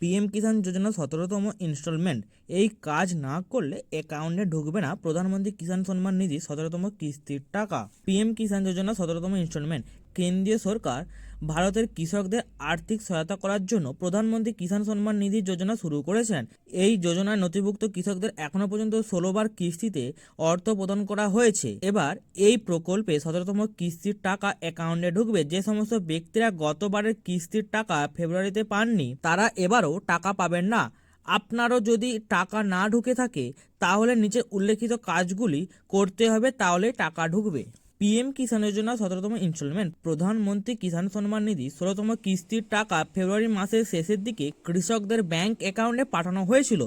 PM কিষাণ যোজনা সতেরোতম instalment এই কাজ না করলে অ্যাকাউন্টে ঢুকবে না প্রধানমন্ত্রী কিষাণ সম্মান নিধি সতেরোতম কিস্তির টাকা। পিএম কিষাণ যোজনা সতেরোতম ইনস্টলমেন্ট কেন্দ্রীয় সরকার ভারতের কৃষকদের আর্থিক সহায়তা করার জন্য প্রধানমন্ত্রী কিষাণ সম্মান নিধি যোজনা শুরু করেছেন। এই যোজনায় নথিভুক্ত কৃষকদের এখনও পর্যন্ত ষোলোবার কিস্তিতে অর্থ প্রদান করা হয়েছে। এবার এই প্রকল্পে সতেরোতম কিস্তির টাকা অ্যাকাউন্টে ঢুকবে। যে সমস্ত ব্যক্তিরা গতবারের কিস্তির টাকা ফেব্রুয়ারিতে পাননি, তারা এবারও টাকা পাবেন না। আপনারও যদি টাকা না ঢুকে থাকে, তাহলে নিচে উল্লেখিত কাজগুলি করতে হবে, তাহলে টাকা ঢুকবে। পিএম কিষাণ যোজনা সতেরোতম ইনস্টলমেন্ট প্রধানমন্ত্রী কিষাণ সম্মান নিধি, ষোলোতম কিস্তির টাকা ফেব্রুয়ারি মাসের শেষের দিকে কৃষকদের ব্যাংক অ্যাকাউন্টে পাঠানো হয়েছিল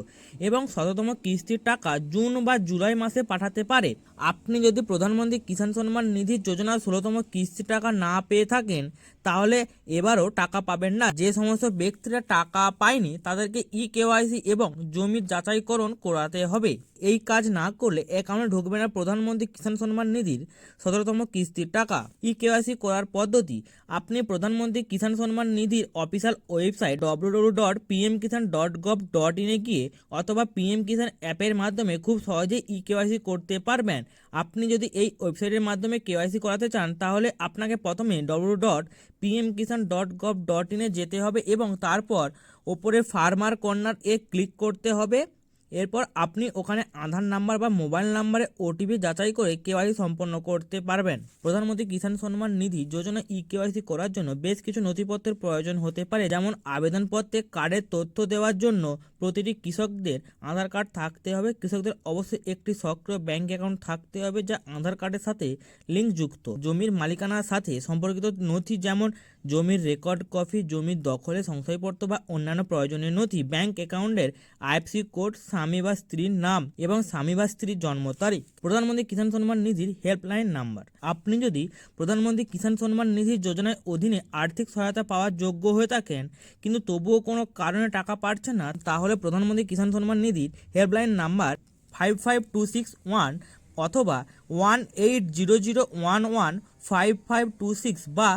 এবং শততম কিস্তির টাকা জুন বা জুলাই মাসে পাঠাতে পারে। আপনি যদি প্রধানমন্ত্রী কিষাণ সম্মান নিধি যোজনার ষোলোতম কিস্তির টাকা না পেয়ে থাকেন, তাহলে এবারও টাকা পাবেন না। যে সমস্ত ব্যক্তিরা টাকা পায়নি, তাদেরকে ই কেওয়াইসি এবং জমির যাচাইকরণ করাতে হবে। এই কাজ না করলে অ্যাকাউন্টে ঢুকবে না প্রধানমন্ত্রী কিষাণ সম্মান নিধির। সতেরোতম কিস্তির টাকা। ই কেওয়াইসি করার পদ্ধতি। আপনি প্রধানমন্ত্রী Kisan Samman নিধির official website W dot PM Kisan dot gov dot ইনে গিয়ে অথবা পিএম কিষাণ অ্যাপের মাধ্যমে খুব সহজেই ই কেওয়াইসি করতে পারবেন। আপনি যদি এই ওয়েবসাইটের মাধ্যমে কেওয়াইসি করাতে চান, তাহলে আপনাকে প্রথমে W dot PM Kisan dot gov dot ইনে যেতে হবে এবং তারপর ওপরে ফার্মার কর্নার এ ক্লিক করতে হবে। এরপর আপনি ওখানে আধার নাম্বার বা মোবাইল নাম্বারে ওটিপি যাচাই করে কেওয়াইসি সম্পন্ন করতে পারবেন। প্রধানমন্ত্রী কিষাণ সম্মান নিধি যোজনা ই কেওয়াইসি করার জন্য বেশ কিছু নথিপত্রের প্রয়োজন হতে পারে, যেমন আবেদনপত্রে কার্ডের তথ্য দেওয়ার জন্য প্রতিটি কৃষকদের আধার কার্ড থাকতে হবে। কৃষকদের অবশ্যই একটি সক্রিয় ব্যাংক অ্যাকাউন্ট থাকতে হবে, যা আধার কার্ডের সাথে লিঙ্কযুক্ত জমির মালিকানার সাথে সম্পর্কিত নথি যেমন জমির রেকর্ড কপি, জমির দখলে, সংশয়পত্র বা অন্যান্য প্রয়োজনীয় নথি, ব্যাংক অ্যাকাউন্টের আইএফসি কোড স্বামী বা স্ত্রীর নাম এবং স্বামী বা স্ত্রীর জন্ম তারিখ। প্রধানমন্ত্রী কিষাণ সম্মান নিধির হেল্পলাইন নাম্বার। আপনি যদি প্রধানমন্ত্রী কিষাণ সম্মান নিধির যোজনার অধীনে আর্থিক সহায়তা পাওয়ার যোগ্য হয়ে থাকেন, কিন্তু তবুও কোনো কারণে টাকা পাচ্ছেন না, তাহলে প্রধানমন্ত্রী Kisan Samman নিধির helpline number five five two six one অথবা one eight zero zero one one five five two six বা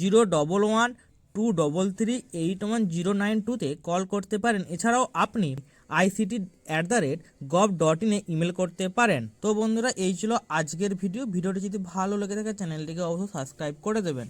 zero double one two double three eight one zero nine টুতে কল করতে পারেন। এছাড়াও আপনি ICT at the rate gov dot ইনে email করতে পারেন। তো বন্ধুরা, এই ছিল আজকের ভিডিও ভিডিওটি যদি ভালো লেগে থাকে চ্যানেলটিকে অবশ্যই সাবস্ক্রাইব করে দেবেন।